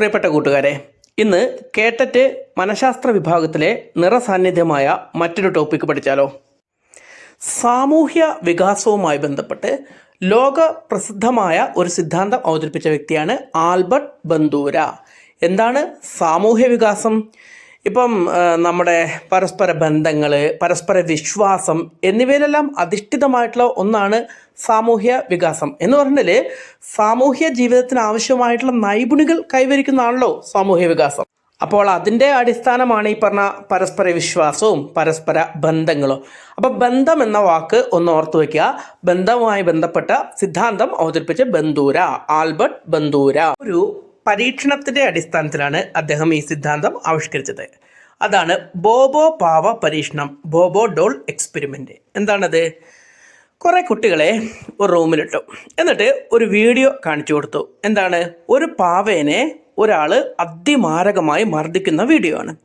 പ്രിയപ്പെട്ട കൂട്ടുകാരെ ഇന്ന് കേട്ടറ്റ് മനഃശാസ്ത്ര വിഭാഗത്തിലെ നിറസാന്നിധ്യമായ മറ്റൊരു ടോപ്പിക്ക് പഠിച്ചാലോ? സാമൂഹ്യ വികാസവുമായി ബന്ധപ്പെട്ട് ലോക പ്രസിദ്ധമായ ഒരു സിദ്ധാന്തം അവതരിപ്പിച്ച വ്യക്തിയാണ് ആൽബർട്ട് ബന്ദൂര. എന്താണ് സാമൂഹ്യ വികാസം? ഇപ്പം നമ്മുടെ പരസ്പര ബന്ധങ്ങൾ പരസ്പര വിശ്വാസം എന്നിവയിലെല്ലാം അധിഷ്ഠിതമായിട്ടുള്ള ഒന്നാണ് സാമൂഹ്യ വികാസം. എന്ന് പറഞ്ഞാൽ സാമൂഹ്യ ജീവിതത്തിന് ആവശ്യമായിട്ടുള്ള നൈപുണികൾ കൈവരിക്കുന്നതാണല്ലോ സാമൂഹ്യ വികാസം. അപ്പോൾ അതിന്റെ അടിസ്ഥാനമാണ് ഈ പറഞ്ഞ പരസ്പര വിശ്വാസവും പരസ്പര ബന്ധങ്ങളും. അപ്പോൾ ബന്ധം എന്ന വാക്ക് ഒന്ന് ഓർത്തു വയ്ക്കുക ബന്ധവുമായി ബന്ധപ്പെട്ട സിദ്ധാന്തം അവതരിപ്പിച്ച ബന്ദൂര ആൽബർട്ട് ബന്ദൂര ഒരു പരീക്ഷണത്തിന്റെ അടിസ്ഥാനത്തിലാണ് അദ്ദേഹം ഈ സിദ്ധാന്തം ആവിഷ്കരിച്ചത്. അതാണ് ബോബോ പാവ പരീക്ഷണം ബോബോ ഡോൾ എക്സ്പെരിമെന്റ് എന്താണത്? കുറേ കുട്ടികളെ ഒരു റൂമിലിട്ടു. എന്നിട്ട് ഒരു വീഡിയോ കാണിച്ചു കൊടുത്തു. എന്താണ്? ഒരു പാവേനെ ഒരാൾ അതിമാരകമായി മർദ്ദിക്കുന്ന വീഡിയോ ആണ്.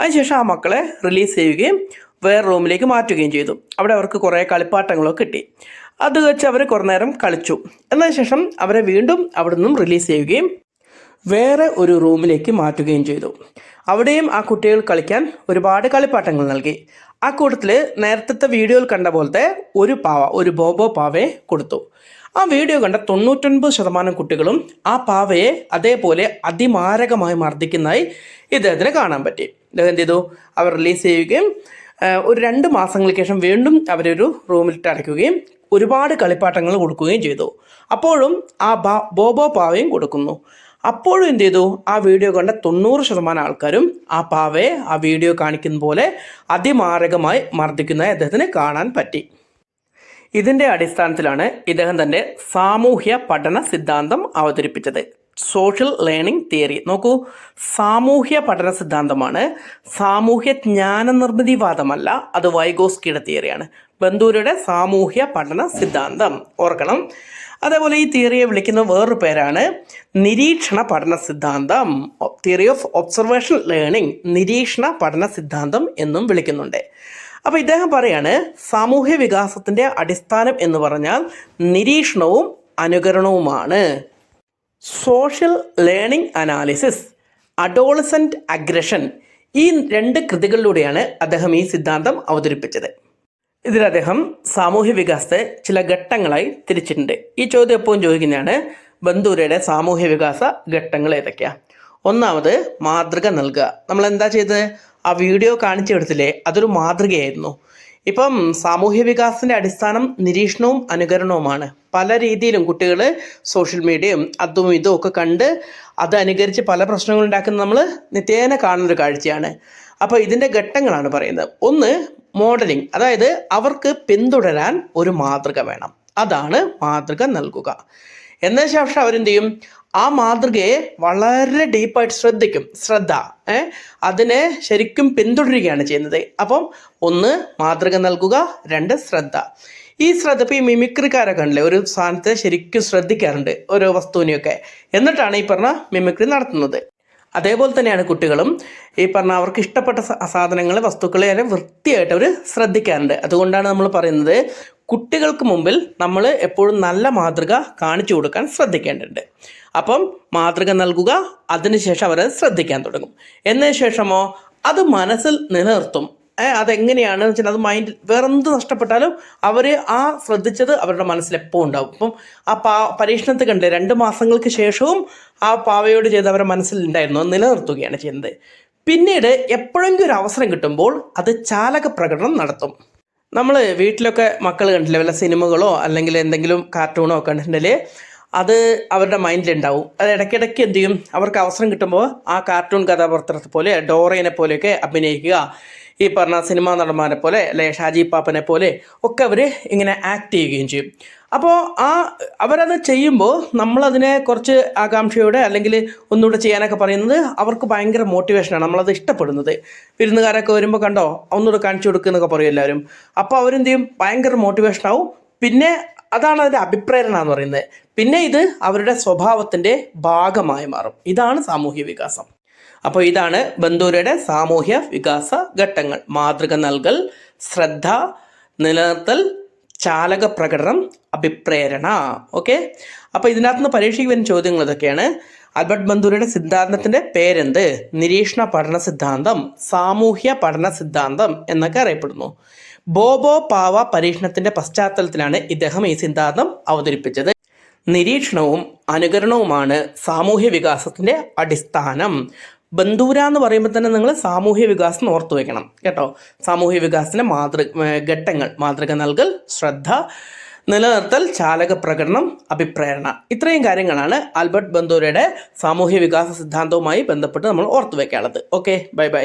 അതിനുശേഷം ആ മക്കളെ റിലീസ് ചെയ്യുകയും വേറെ റൂമിലേക്ക് മാറ്റുകയും ചെയ്തു. അവിടെ അവർക്ക് കുറേ കളിപ്പാട്ടങ്ങളൊക്കെ കിട്ടി. അത് വെച്ച് അവർ കുറേ നേരം കളിച്ചു. എന്നതിന് ശേഷം അവരെ വീണ്ടും അവിടെ നിന്നും റിലീസ് ചെയ്യുകയും വേറെ ഒരു റൂമിലേക്ക് മാറ്റുകയും ചെയ്തു. അവിടെയും ആ കുട്ടികൾ കളിക്കാൻ ഒരുപാട് കളിപ്പാട്ടങ്ങൾ നൽകി. ആ കൂട്ടത്തിൽ നേരത്തെ വീഡിയോയിൽ കണ്ട പോലത്തെ ഒരു പാവ ഒരു ബോബോ പാവയെ കൊടുത്തു. ആ വീഡിയോ കണ്ട തൊണ്ണൂറ്റൊൻപത് ശതമാനം കുട്ടികളും ആ പാവയെ അതേപോലെ അതിമാരകമായി മർദ്ദിക്കുന്നതായി ഇദ്ദേഹത്തിന് കാണാൻ പറ്റി. ഇദ്ദേഹം എന്ത് ചെയ്തു? അവർ റിലീസ് ചെയ്യുകയും ഒരു രണ്ട് മാസങ്ങൾക്ക് ശേഷം വീണ്ടും അവരൊരു റൂമിലിട്ട് അടയ്ക്കുകയും ഒരുപാട് കളിപ്പാട്ടങ്ങൾ കൊടുക്കുകയും ചെയ്തു. അപ്പോഴും ആ ബോബോ പാവയും കൊടുക്കുന്നു. അപ്പോഴും എന്ത് ചെയ്തു? ആ വീഡിയോ കണ്ട തൊണ്ണൂറ് ശതമാനം ആൾക്കാരും ആ പാവയെ ആ വീഡിയോ കാണിക്കുന്ന പോലെ അതിമാരകമായി മർദ്ദിക്കുന്നതായി അദ്ദേഹത്തിന് കാണാൻ പറ്റി. ഇതിന്റെ അടിസ്ഥാനത്തിലാണ് ഇദ്ദേഹം തന്റെ സാമൂഹ്യ പഠന സിദ്ധാന്തം അവതരിപ്പിച്ചത്. സോഷ്യൽ ലേണിംഗ് തിയറി നോക്കൂ സാമൂഹ്യ പഠന സിദ്ധാന്തമാണ്. സാമൂഹ്യ ജ്ഞാന നിർമ്മിതിവാദമല്ല അത് വൈഗോസ്കിയുടെ തിയറിയാണ് ബന്ദൂരുടെ സാമൂഹ്യ പഠന സിദ്ധാന്തം. ഓർക്കണം. അതേപോലെ ഈ തിയറിയെ വിളിക്കുന്ന വേറൊരു പേരാണ് നിരീക്ഷണ പഠന സിദ്ധാന്തം. തിയറി ഓഫ് ഒബ്സർവേഷൻ ലേണിംഗ് നിരീക്ഷണ പഠന സിദ്ധാന്തം എന്നും വിളിക്കുന്നുണ്ട്. അപ്പോൾ ഇദ്ദേഹം പറയാണ് സാമൂഹ്യ വികാസത്തിന്റെ അടിസ്ഥാനം എന്ന് പറഞ്ഞാൽ നിരീക്ഷണവും അനുകരണവുമാണ്. Social learning analysis adolescent aggression ഈ രണ്ട് കൃതികളിലൂടെയാണ് അദ്ദേഹം ഈ സിദ്ധാന്തം അവതരിപ്പിച്ചത്. ഇതിൽ അദ്ദേഹം സാമൂഹ്യ വികാസത്തെ ചില ഘട്ടങ്ങളായി തിരിച്ചിട്ടുണ്ട്. ഈ ചോദ്യം എപ്പോഴും ചോദിക്കുന്നതാണ് ബന്ധുരയുടെ സാമൂഹ്യ വികാസ ഘട്ടങ്ങൾ ഏതൊക്കെയാണ് ഒന്നാമത് മാതൃക നൽകുക. നമ്മൾ എന്താ ചെയ്തത്? ആ വീഡിയോ കാണിച്ചു കൊടുത്തില്ലേ അതൊരു മാതൃകയായിരുന്നു. ഇപ്പം സാമൂഹ്യ വികാസത്തിന്റെ അടിസ്ഥാനം നിരീക്ഷണവും അനുകരണവുമാണ്. പല രീതിയിലും കുട്ടികൾ സോഷ്യൽ മീഡിയയും അതും ഇതും ഒക്കെ കണ്ട് അത് അനുകരിച്ച് പല പ്രശ്നങ്ങളും ഉണ്ടാക്കുന്നത് നമ്മൾ നിത്യേന കാണുന്നൊരു കാഴ്ചയാണ്. അപ്പോൾ ഇതിന്റെ ഘട്ടങ്ങളാണ് പറയുന്നത്. ഒന്ന് മോഡലിംഗ് അതായത് അവർക്ക് പിന്തുടരാൻ ഒരു മാതൃക വേണം. അതാണ് മാതൃക നൽകുക. എന്ന ശേഷം അവരെന്ത് ചെയ്യും ആ മാതൃകയെ വളരെ ഡീപ്പായിട്ട് ശ്രദ്ധിക്കും. ശ്രദ്ധ അതിനെ ശരിക്കും പിന്തുടരുകയാണ് ചെയ്യുന്നത്. അപ്പം ഒന്ന് മാതൃക നൽകുക. രണ്ട് ശ്രദ്ധ. ഈ ശ്രദ്ധ ഇപ്പോൾ ഈ മിമിക്രിക്കാരൊക്കെ ഉണ്ടല്ലേ ഒരു സാധനത്തെ ശരിക്കും ശ്രദ്ധിക്കാറുണ്ട് ഓരോ വസ്തുവിനെയൊക്കെ. എന്നിട്ടാണ് ഈ പറഞ്ഞ മിമിക്രി നടത്തുന്നത്. അതേപോലെ തന്നെയാണ് കുട്ടികളും. ഈ പറഞ്ഞ അവർക്ക് ഇഷ്ടപ്പെട്ട സാധനങ്ങൾ വസ്തുക്കളെ എല്ലാം വൃത്തിയായിട്ട് അവർ ശ്രദ്ധിക്കാറുണ്ട്. അതുകൊണ്ടാണ് നമ്മൾ പറയുന്നത് കുട്ടികൾക്ക് മുമ്പിൽ നമ്മൾ എപ്പോഴും നല്ല മാതൃക കാണിച്ചു കൊടുക്കാൻ ശ്രദ്ധിക്കേണ്ടതുണ്ട്. അപ്പം മാതൃക നൽകുക അതിനുശേഷം അവരെ ശ്രദ്ധിക്കാൻ തുടങ്ങും. എന്നതിന് ശേഷമോ അത് മനസ്സിൽ നിലനിർത്തും. അതെങ്ങനെയാണെന്ന് വെച്ചാൽ അത് മൈൻഡ് വേറെന്ത് നഷ്ടപ്പെട്ടാലും അവർ ആ ശ്രദ്ധിച്ചത് അവരുടെ മനസ്സിൽ എപ്പോൾ ഉണ്ടാവും. അപ്പം ആ പാ പരീക്ഷണത്തിൽ കണ്ട് രണ്ട് മാസങ്ങൾക്ക് ശേഷവും ആ പാവയോട് ചെയ്ത് അവരുടെ മനസ്സിൽ ഉണ്ടായിരുന്നു നിലനിർത്തുകയാണ് ചെയ്യുന്നത്. പിന്നീട് എപ്പോഴെങ്കിലും ഒരു അവസരം കിട്ടുമ്പോൾ അത് ചാലക പ്രകടനം നടത്തും. നമ്മൾ വീട്ടിലൊക്കെ മക്കൾ കണ്ടില്ലേ വല്ല സിനിമകളോ അല്ലെങ്കിൽ എന്തെങ്കിലും കാർട്ടൂണോ കണ്ടിട്ടുണ്ടെങ്കിൽ അത് അവരുടെ മൈൻഡിലുണ്ടാവും അത് ഇടയ്ക്കിടയ്ക്ക് എന്ത് ചെയ്യും? അവർക്ക് അവസരം കിട്ടുമ്പോൾ ആ കാർട്ടൂൺ കഥാപാത്രത്തെ പോലെ ഡോറേനെ പോലെയൊക്കെ അഭിനയിക്കുക. ഈ പറഞ്ഞ സിനിമാ നടന്മാരെ പോലെ അല്ലെ ഷാജി പാപ്പനെ പോലെ ഒക്കെ അവർ ഇങ്ങനെ ആക്ട് ചെയ്യുകയും ചെയ്യും. അപ്പോൾ ആ അവരത് ചെയ്യുമ്പോൾ നമ്മളതിനെ കുറച്ച് ആകാംക്ഷയോടെ അല്ലെങ്കിൽ ഒന്നുകൂടെ ചെയ്യാനൊക്കെ പറയുന്നത് അവർക്ക് ഭയങ്കര മോട്ടിവേഷനാണ് നമ്മളത് ഇഷ്ടപ്പെടുന്നത്. വിരുന്നുകാരൊക്കെ വരുമ്പോൾ കണ്ടോ ഒന്നുകൂടെ കാണിച്ചു കൊടുക്കുക എന്നൊക്കെ പറയും എല്ലാവരും. അപ്പോൾ അവരെന്ത് ചെയ്യും ഭയങ്കര മോട്ടിവേഷനാവും പിന്നെ അതാണ് അതിന്റെ അഭിപ്രേരണ എന്ന് പറയുന്നത്. പിന്നെ ഇത് അവരുടെ സ്വഭാവത്തിന്റെ ഭാഗമായി മാറും. ഇതാണ് സാമൂഹ്യ വികാസം. അപ്പോൾ ഇതാണ് ബന്ധുരുടെ സാമൂഹ്യ വികാസ ഘട്ടങ്ങൾ. മാതൃക നൽകൽ ശ്രദ്ധ നിലനിർത്തൽ ചാലക പ്രകടനം അഭിപ്രേരണ. ഓക്കെ? അപ്പോൾ ഇതിനകത്ത് നിന്ന് പരീക്ഷയ്ക്ക് വരുന്ന ചോദ്യങ്ങൾ ഇതൊക്കെയാണ്. ആൽബർട്ട് ബന്ദൂരയുടെ സിദ്ധാന്തത്തിന്റെ പേരെന്ത്? നിരീക്ഷണ പഠന സിദ്ധാന്തം സാമൂഹ്യ പഠന സിദ്ധാന്തം എന്നൊക്കെ അറിയപ്പെടുന്നു. ബോബോ പാവ പരീക്ഷണത്തിന്റെ പശ്ചാത്തലത്തിലാണ് ഇദ്ദേഹം ഈ സിദ്ധാന്തം അവതരിപ്പിച്ചത്. നിരീക്ഷണവും അനുകരണവുമാണ് സാമൂഹ്യ വികാസത്തിന്റെ അടിസ്ഥാനം. ബന്ധൂര എന്ന് പറയുമ്പോൾ തന്നെ നിങ്ങൾ സാമൂഹ്യ വികാസം ഓർത്തു വെക്കണം കേട്ടോ? സാമൂഹ്യ വികാസത്തിന്റെ മാതൃ ഘട്ടങ്ങൾ. മാതൃക നൽകൽ ശ്രദ്ധ നിലനിർത്തൽ ചാലക പ്രകടനം അഭിപ്രേരണ ഇത്രയും കാര്യങ്ങളാണ് ആൽബർട്ട് ബന്ദൂരയുടെ സാമൂഹ്യ വികാസ സിദ്ധാന്തവുമായി ബന്ധപ്പെട്ട് നമ്മൾ ഓർത്തു വെക്കാനുള്ളത്. Okay bye bye.